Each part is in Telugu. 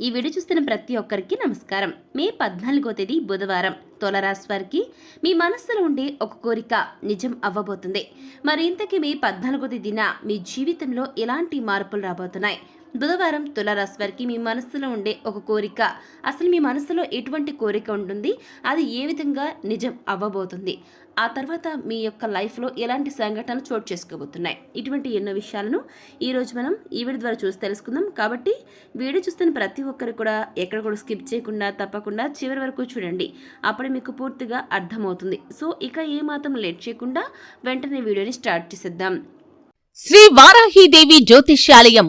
ఈ వీడియో చూస్తున్న ప్రతి ఒక్కరికి నమస్కారం. మే పద్నాలుగో తేదీ బుధవారం. తులరాశి వారికి మీ మనస్సులో ఉండే ఒక కోరిక నిజం అవ్వబోతుంది. మరి ఇంతకీ మే పద్నాలుగో తేదీన మీ జీవితంలో ఎలాంటి మార్పులు రాబోతున్నాయి? బుధవారం తులరాశి వారికి మీ మనసులో ఉండే ఒక కోరిక. అసలు మీ మనసులో ఎటువంటి కోరిక ఉంటుంది? అది ఏ విధంగా నిజం అవ్వబోతుంది? ఆ తర్వాత మీ యొక్క లైఫ్లో ఎలాంటి సంఘటనలు చోటు చేసుకోబోతున్నాయి? ఇటువంటి ఎన్నో విషయాలను ఈరోజు మనం ఈ వీడియో ద్వారా చూసి తెలుసుకుందాం. కాబట్టి వీడియో చూస్తున్న ప్రతి ఒక్కరు కూడా ఎక్కడ కూడా స్కిప్ చేయకుండా తప్పకుండా చివరి వరకు చూడండి. అప్పుడు మీకు పూర్తిగా అర్థమవుతుంది. సో ఇక ఏ మాత్రం లేట్ చేయకుండా వెంటనే వీడియోని స్టార్ట్ చేసేద్దాం. శ్రీ వారాహీదేవి జ్యోతిష్యాలయం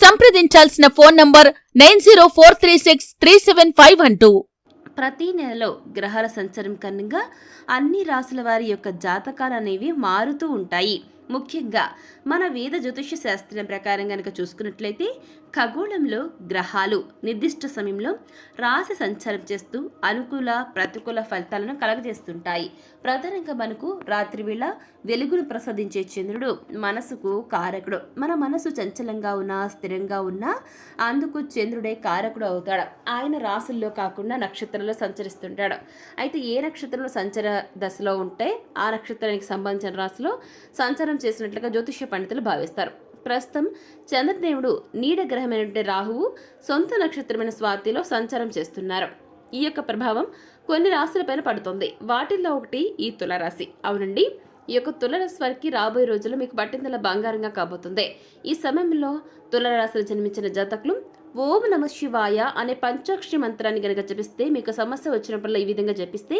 సంప్రదించాల్సిన phone number nine zero four three six three seven five one two. ప్రతి నెలలో గ్రహాల సంచారం కారణంగా అన్ని రాసుల వారి యొక్క జాతకాలు అనేవి మారుతూ ఉంటాయి. ముఖ్యంగా మన వేద జ్యోతిష శాస్త్రం ప్రకారం కనుక చూసుకున్నట్లయితే ఖగోళంలో గ్రహాలు నిర్దిష్ట సమయంలో రాశి సంచారం చేస్తూ అనుకూల ప్రతికూల ఫలితాలను కలగజేస్తుంటాయి. ప్రధానంగా మనకు రాత్రి వేళ వెలుగును ప్రసాదించే చంద్రుడు మనసుకు కారకుడు. మన మనసు చంచలంగా ఉన్నా స్థిరంగా ఉన్నా అందుకు చంద్రుడే కారకుడు అవుతాడు. ఆయన రాసుల్లో కాకుండా నక్షత్రంలో సంచరిస్తుంటాడు. అయితే ఏ నక్షత్రంలో సంచర దశలో ఉంటే ఆ నక్షత్రానికి సంబంధించిన రాశిలో సంచారం చేసినట్లుగా జ్యోతిష్య పండితులు భావిస్తారు. ప్రస్తుతం చంద్రదేవుడు నీడ గ్రహమైనటువంటి రాహువు సొంత నక్షత్రమైన స్వాతిలో సంచారం చేస్తున్నారు. ఈ యొక్క ప్రభావం కొన్ని రాశులపైన పడుతుంది. వాటిల్లో ఒకటి ఈ తులరాశి. అవునండి ఈ యొక్క తులరాశి వారికి రాబోయే రోజుల్లో మీకు పట్టిందల బంగారంగా కాబోతుంది. ఈ సమయంలో తులరాశిలో జన్మించిన జాతకులు ఓం నమ శివాయ అనే పంచాక్షరి మంత్రాన్ని గనక జపిస్తే మీకు సమస్య వచ్చినప్పుడు ఈ విధంగా జపిస్తే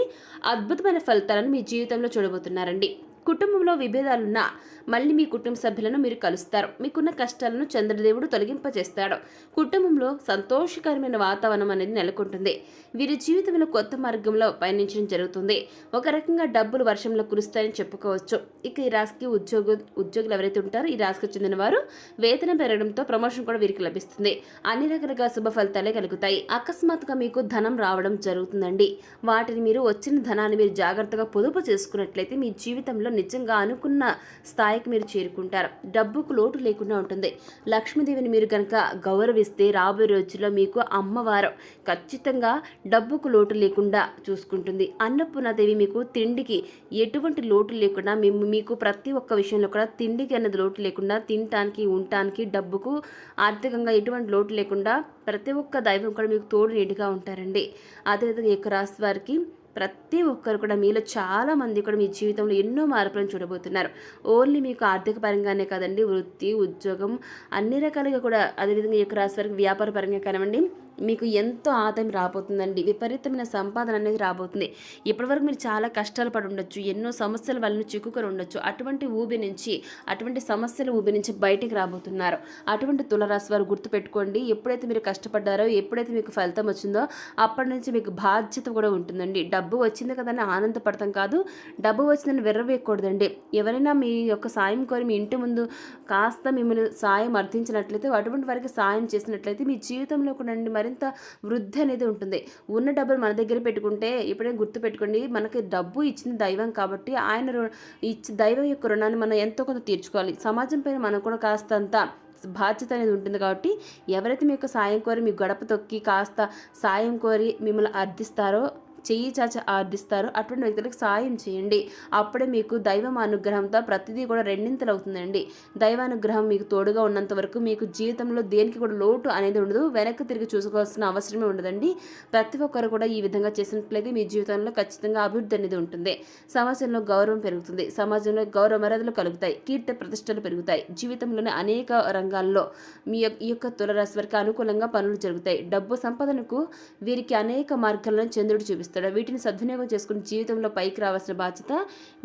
అద్భుతమైన ఫలితాలను మీ జీవితంలో చూడబోతున్నారండి. కుటుంబంలో విభేదాలున్నా మళ్ళీ మీ కుటుంబ సభ్యులను మీరు కలుస్తారు. మీకున్న కష్టాలను చంద్రదేవుడు తొలగింపచేస్తాడు కుటుంబంలో సంతోషకరమైన వాతావరణం అనేది నెలకొంటుంది. వీరి జీవితంలో కొత్త మార్గంలో పయనించడం జరుగుతుంది. ఒక రకంగా డబ్బులు వర్షంలో కురుస్తాయని చెప్పుకోవచ్చు. ఇక ఈ రాశికి ఉద్యోగ ఉద్యోగులు ఎవరైతే ఉంటారో ఈ రాశికి చెందిన వారు వేతనం పెరగడంతో ప్రమోషన్ కూడా వీరికి లభిస్తుంది. అన్ని రకాలుగా శుభ ఫలితాలే కలుగుతాయి. అకస్మాత్తుగా మీకు ధనం రావడం జరుగుతుందండి. వాటిని మీరు వచ్చిన ధనాన్ని మీరు జాగ్రత్తగా పొదుపు చేసుకున్నట్లయితే మీ జీవితంలో నిజంగా అనుకున్న స్థాయికి మీరు చేరుకుంటారు. డబ్బుకు లోటు లేకుండా ఉంటుంది. లక్ష్మీదేవిని మీరు కనుక గౌరవిస్తే రాబోయే రోజుల్లో మీకు అమ్మవారు ఖచ్చితంగా డబ్బుకు లోటు లేకుండా చూసుకుంటుంది. అన్నపూర్ణాదేవి మీకు తిండికి ఎటువంటి లోటు లేకుండా మేము మీకు ప్రతి ఒక్క విషయంలో కూడా తిండికి అన్నది లోటు లేకుండా తినటానికి ఉండటానికి డబ్బుకు ఆర్థికంగా ఎటువంటి లోటు లేకుండా ప్రతి ఒక్క దైవం కూడా మీకు తోడు నీటిగా ఉంటారండి. అదేవిధంగా ఈ యొక్క రాశి వారికి ప్రతి ఒక్కరు కూడా మీలో చాలా మంది కూడా మీ జీవితంలో ఎన్నో మార్పులను చూడబోతున్నారు. ఓన్లీ మీకు ఆర్థిక పరంగానే కాదండి వృత్తి ఉద్యోగం అన్ని రకాలుగా కూడా అదేవిధంగా ఈ యొక్క రాశి వారికి వ్యాపార పరంగా కానివ్వండి మీకు ఎంతో ఆదాయం రాబోతుందండి. విపరీతమైన సంపాదన అనేది రాబోతుంది. ఇప్పటివరకు మీరు చాలా కష్టాలు పడి ఉండొచ్చు ఎన్నో సమస్యల వలన చిక్కుకొని ఉండొచ్చు. అటువంటి ఊబి నుంచి అటువంటి సమస్యల ఊబి నుంచి బయటికి రాబోతున్నారు. అటువంటి తులరాశి వారు గుర్తుపెట్టుకోండి. ఎప్పుడైతే మీరు కష్టపడ్డారో ఎప్పుడైతే మీకు ఫలితం వచ్చిందో అప్పటి నుంచి మీకు బాధ్యత కూడా ఉంటుందండి. డబ్బు వచ్చింది కదని ఆనందపడతాం కాదు డబ్బు వచ్చిందని వెర్రవేయకూడదండి. ఎవరైనా మీ యొక్క సాయం కోరి మీ ఇంటి ముందు కాస్త మిమ్మల్ని సాయం అర్థించినట్లయితే అటువంటి వారికి సాయం చేసినట్లయితే మీ జీవితంలో కూడా మరి మరింత వృద్ధి అనేది ఉంటుంది. ఉన్న డబ్బులు మన దగ్గర పెట్టుకుంటే ఇప్పుడే గుర్తు పెట్టుకోండి మనకి డబ్బు ఇచ్చింది దైవం కాబట్టి ఆయన ఇచ్చి దైవం యొక్క రుణాన్ని మనం ఎంతో కొంత తీర్చుకోవాలి. సమాజం పైన మనం కూడా కాస్తంత బాధ్యత అనేది ఉంటుంది కాబట్టి ఎవరైతే మీకు సాయం కోరి మీ గడప తొక్కి కాస్త సాయం కోరి మిమ్మల్ని అర్థిస్తారో చెయ్యి చాచి ఆర్థిస్తారో అటువంటి వ్యక్తులకు సాయం చేయండి. అప్పుడే మీకు దైవం అనుగ్రహంతో ప్రతిదీ కూడా రెండింతలు అవుతుందండి దైవానుగ్రహం మీకు తోడుగా ఉన్నంత వరకు మీకు జీవితంలో దేనికి కూడా లోటు అనేది ఉండదు. వెనక్కి తిరిగి చూసుకోవాల్సిన అవసరమే ఉండదండి. ప్రతి ఒక్కరు కూడా ఈ విధంగా చేసినట్లయితే మీ జీవితంలో ఖచ్చితంగా అభివృద్ధి అనేది ఉంటుంది. సమాజంలో గౌరవం పెరుగుతుంది. సమాజంలో గౌరవ మర్యాదలు కలుగుతాయి. కీర్తి ప్రతిష్టలు పెరుగుతాయి. జీవితంలోని అనేక రంగాల్లో మీ యొక్క ఈ యొక్క తులరాశి వారికి అనుకూలంగా పనులు జరుగుతాయి. డబ్బు సంపాదనకు వీరికి అనేక మార్గాలను చంద్రుడు చూపిస్తారు చూస్తాడో వీటిని సద్వినియోగం చేసుకుని జీవితంలో పైకి రావాల్సిన బాధ్యత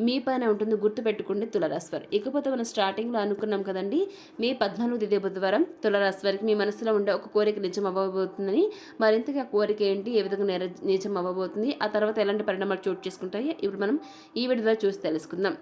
మీ పైన ఉంటుంది. గుర్తుపెట్టుకోండి తులరాశివారు. ఇకపోతే మనం స్టార్టింగ్లో అనుకున్నాం కదండి మే పద్నాలుగు తేదీ బుధవారం తులరాశివారికి మీ మనసులో ఉండే ఒక కోరిక నిజం అవ్వబోతుందని. మరింతగా ఆ కోరిక ఏంటి? ఏ విధంగా నిజం అవ్వబోతుంది? ఆ తర్వాత ఎలాంటి పరిణామాలు చోటు చేసుకుంటాయి ఇప్పుడు మనం ఈ వీడియో ద్వారా చూసి తెలుసుకుందాం.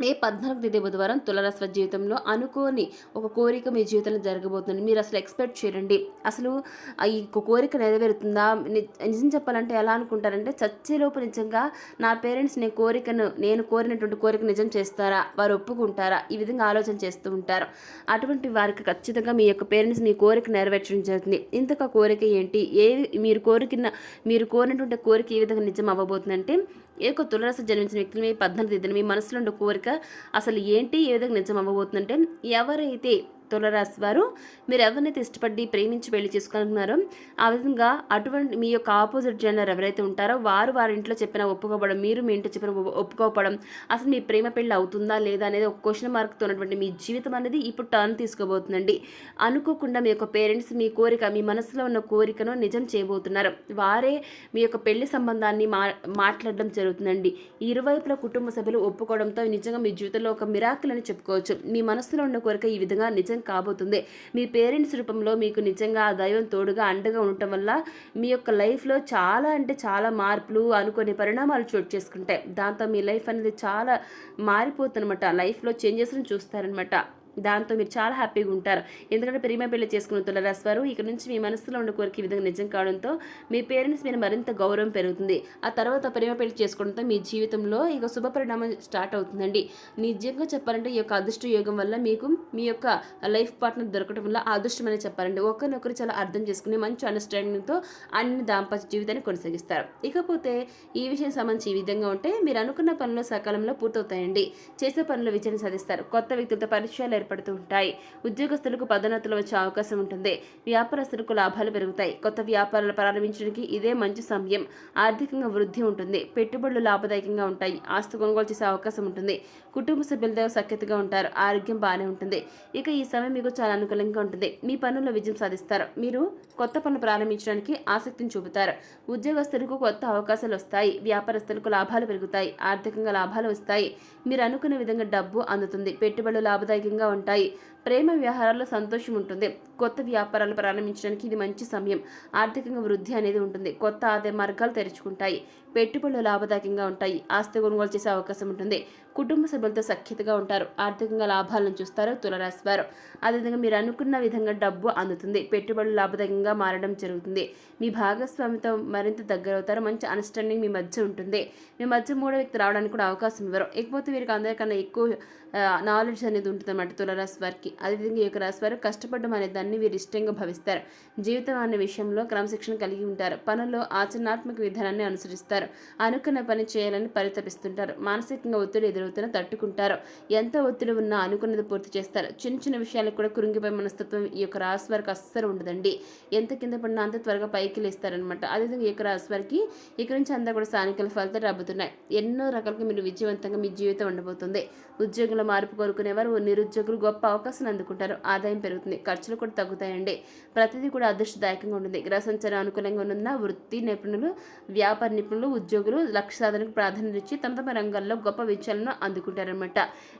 మే పద్నాలుగు తేదీ బుధవారం తులరాశి జీవితంలో అనుకోని ఒక కోరిక మీ జీవితంలో జరగబోతుంది మీరు అసలు ఎక్స్పెక్ట్ చేయండి. అసలు ఈ కోరిక నెరవేరుతుందా? ని- నిజం చెప్పాలంటే ఎలా అనుకుంటారంటే చచ్చేలోపు నిజంగా నా పేరెంట్స్ నేను కోరికను నేను కోరినటువంటి కోరిక నిజం చేస్తారా? వారు ఒప్పుకుంటారా? ఈ విధంగా ఆలోచన చేస్తూ ఉంటారు. అటువంటి వారికి ఖచ్చితంగా మీ యొక్క పేరెంట్స్ మీ కోరిక నెరవేర్చడం జరుగుతుంది. ఇంతకు కోరిక ఏంటి? ఏ మీరు కోరికిన మీరు కోరినటువంటి కోరిక ఏ విధంగా నిజం అవ్వబోతుందంటే ఏ యొక్క తులరాశి జన్మించిన వ్యక్తులు మీ పద్నాలుగు తేదీన మీ మనసులో ఉండే కోరిక అసలు ఏంటి ఏ విధంగా నిజం అవ్వబోతుందంటే ఎవరైతే తులరాశి వారు మీరు ఎవరినైతే ఇష్టపడి ప్రేమించి పెళ్ళి చేసుకోనున్నారో ఆ విధంగా అటువంటి మీ యొక్క ఆపోజిట్ జెండర్ ఎవరైతే ఉంటారో వారు వారి ఇంట్లో చెప్పిన ఒప్పుకోపడం మీరు మీ ఇంట్లో చెప్పిన ఒప్పుకోపడం అసలు మీ ప్రేమ పెళ్ళి అవుతుందా లేదా అనేది ఒక క్వశ్చన్ మార్క్తో ఉన్నటువంటి మీ జీవితం అనేది ఇప్పుడు టర్న్ తీసుకోబోతుందండి. అనుకోకుండా మీ యొక్క పేరెంట్స్ మీ కోరిక మీ మనసులో ఉన్న కోరికను నిజం చేయబోతున్నారు. వారే మీ యొక్క పెళ్ళి సంబంధాన్ని మా మాట్లాడడం జరుగుతుందండి. ఇరువైపుల కుటుంబ సభ్యులు ఒప్పుకోవడంతో నిజంగా మీ జీవితంలో ఒక మిరాకిల్ అని చెప్పుకోవచ్చు. మీ మనసులో ఉన్న కోరిక ఈ విధంగా నిజం కాబోతుంది. మీ పేరెంట్స్ రూపంలో మీకు నిజంగా ఆ దైవం తోడుగా అండగా ఉండటం వల్ల మీ యొక్క లైఫ్లో చాలా అంటే చాలా మార్పులు అనుకునే పరిణామాలు చోటు చేసుకుంటాయి. దాంతో మీ లైఫ్ అనేది చాలా మారిపోతుందన్నమాట. లైఫ్లో చేంజెస్ని చూస్తారనమాట దాంతో మీరు చాలా హ్యాపీగా ఉంటారు. ఎందుకంటే ప్రేమ పెళ్ళి చేసుకున్న తులరాశి వారు ఇక నుంచి మీ మనసులో ఉన్న కోరిక ఈ విధంగా నిజం కావడంతో మీ పేరెంట్స్ మీద మరింత గౌరవం పెరుగుతుంది. ఆ తర్వాత ప్రేమ పెళ్ళి చేసుకోవడంతో మీ జీవితంలో ఇక శుభ పరిణామం స్టార్ట్ అవుతుందండి. నిజంగా చెప్పాలంటే ఈ యొక్క అదృష్ట యోగం వల్ల మీకు మీ యొక్క లైఫ్ పార్ట్నర్ దొరకడం వల్ల అదృష్టం అనేది చెప్పాలండి. ఒకరినొకరు చాలా అర్థం చేసుకుని మంచి అండర్స్టాండింగ్తో అన్ని దాంపత్య జీవితాన్ని కొనసాగిస్తారు. ఇకపోతే ఈ విషయం సంబంధించి ఈ విధంగా ఉంటే మీరు అనుకున్న పనులు సకాలంలో పూర్తవుతాయండి. చేసే పనులు విజయం సాధిస్తారు. కొత్త వ్యక్తులతో పరిచయాలు ఏర్పడుతూ ఉంటాయి. ఉద్యోగస్తులకు పదోన్నతులు వచ్చే అవకాశం ఉంటుంది. వ్యాపారస్తులకు లాభాలు పెరుగుతాయి. కొత్త వ్యాపారాలు ప్రారంభించడానికి ఇదే మంచి సమయం. ఆర్థికంగా వృద్ధి ఉంటుంది. పెట్టుబడులు లాభదాయకంగా ఉంటాయి. ఆస్తి కొనుగోలు చేసే అవకాశం ఉంటుంది. కుటుంబ సభ్యులతో సఖ్యతగా ఉంటారు. ఆరోగ్యం బాగానే ఉంటుంది. ఇక ఈ సమయం మీకు చాలా అనుకూలంగా ఉంటుంది. మీ పనుల్లో విజయం సాధిస్తారు. మీరు కొత్త పనులు ప్రారంభించడానికి ఆసక్తిని చూపుతారు. ఉద్యోగస్తులకు కొత్త అవకాశాలు వస్తాయి. వ్యాపారస్తులకు లాభాలు పెరుగుతాయి. ఆర్థికంగా లాభాలు వస్తాయి. మీరు అనుకున్న విధంగా డబ్బు అందుతుంది. పెట్టుబడులు లాభదాయకంగా ఉంటాయి. ప్రేమ వ్యవహారాల్లో సంతోషం ఉంటుంది. కొత్త వ్యాపారాలు ప్రారంభించడానికి ఇది మంచి సమయం. ఆర్థికంగా వృద్ధి అనేది ఉంటుంది. కొత్త ఆదాయ మార్గాలు తెరుచుకుంటాయి. పెట్టుబడులు లాభదాయకంగా ఉంటాయి. ఆస్తి కొనుగోలు చేసే అవకాశం ఉంటుంది. కుటుంబ సభ్యులతో సఖ్యతగా ఉంటారు. ఆర్థికంగా లాభాలను చూస్తారు. తులరాశి వారు. అదేవిధంగా మీరు అనుకున్న విధంగా డబ్బు అందుతుంది. పెట్టుబడులు లాభదాయకంగా మారడం జరుగుతుంది. మీ భాగస్వామితో మరింత దగ్గరవుతారు మంచి అండర్స్టాండింగ్ మీ మధ్య ఉంటుంది. మీ మధ్య మూడో వ్యక్తి రావడానికి కూడా అవకాశం ఇవ్వరు. ఇకపోతే వీరికి అందరికన్నా ఎక్కువ నాలెడ్జ్ అనేది ఉంటుంది అన్నమాట తులరాశి వారికి. అదేవిధంగా ఈ యొక్క రాశివారు కష్టపడడం అనే దాన్ని వీరు ఇష్టంగా భావిస్తారు. జీవితం అనే విషయంలో క్రమశిక్షణ కలిగి ఉంటారు. పనుల్లో ఆచరణాత్మక విధానాన్ని అనుసరిస్తారు. అనుకున్న పని చేయాలని పరితపిస్తుంటారు. మానసికంగా ఒత్తిడి ఎదురవుతున్న తట్టుకుంటారు. ఎంత ఒత్తిడి ఉన్నా అనుకున్నది పూర్తి చేస్తారు. చిన్న చిన్న విషయాలకు కూడా కురింగిపోయే మనస్తత్వం ఈ యొక్క రాశి వారికి అస్సలు ఉండదండి. ఎంత కింద పడినా అంత త్వరగా పైకి లేస్తారనమాట అదేవిధంగా ఈ యొక్క రాశి వారికి నుంచి అంతా కూడా స్థానికల ఫలితాలు రాబోతున్నాయి. ఎన్నో రకాలుగా మీరు విజయవంతంగా మీ జీవితం ఉండబోతుంది. ఉద్యోగుల మార్పు కోరుకునేవారు నిరుద్యోగులు గొప్ప అవకాశం అవకాశాన్ని అందుకుంటారు ఆదాయం పెరుగుతుంది. ఖర్చులు కూడా తగ్గుతాయండి. ప్రతిదీ కూడా అదృష్టదాయకంగా ఉంటుంది. గ్రహ సంచారం అనుకూలంగా ఉన్న వృత్తి నిపుణులు వ్యాపార నిపుణులు ఉద్యోగులు లక్ష్య సాధనకు ప్రాధాన్యత ఇచ్చి తమ తమ రంగాల్లో గొప్ప విజయాలను అందుకుంటారనమాట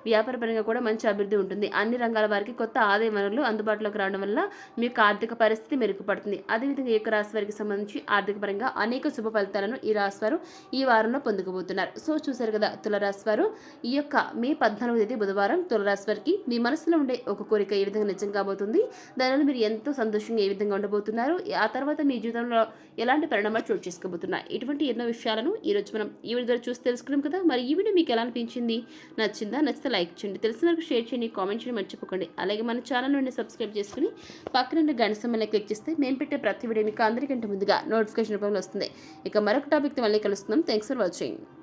వ్యాపార పరంగా కూడా మంచి అభివృద్ధి ఉంటుంది. అన్ని రంగాల వారికి కొత్త ఆదాయ వనరులు అందుబాటులోకి రావడం వల్ల మీ యొక్క ఆర్థిక పరిస్థితి మెరుగుపడుతుంది. అదేవిధంగా ఈ యొక్క రాశి వారికి సంబంధించి ఆర్థిక పరంగా అనేక శుభ ఫలితాలను ఈ రాశి వారు ఈ వారంలో పొందుకోబోతున్నారు. సో చూశారు కదా తులరాశి వారు. ఈ యొక్క మే పద్నాలుగు తేదీ బుధవారం తులరాశి వారికి మీ మనసులో ఉండే ఒక కోరిక ఏ విధంగా నిజం కాబోతుంది? దానివల్ల మీరు ఎంతో సంతోషంగా ఏ విధంగా ఉండబోతున్నారు? ఆ తర్వాత మీ జీవితంలో ఎలాంటి పరిణామాలు చోటు చేసుకోబోతున్నాయి? ఇటువంటి ఎన్నో విషయాలను ఈ రోజు మనం ఈ వీడియో ద్వారా చూసి తెలుసుకున్నాం కదా? మరి ఈ వీడియో మీకు ఎలా అనిపించింది? నచ్చిందా? నచ్చితే లైక్ చేయండి. తెలిసిన వరకు షేర్ చేయండి. కామెంట్ చేయండి మర్చిపోకండి. అలాగే మన ఛానల్ నుండి సబ్స్క్రైబ్ చేసుకుని పక్కన ఉండే గంట సమయంలో క్లిక్ చేస్తే మేము పెట్టే ప్రతి వీడియో మీకు అందరికంటే ముందుగా నోటిఫికేషన్ రూపంలో వస్తుంది. ఇక మరొక టాపిక్తో మళ్ళీ కలుస్తున్నాం. Thanks for watching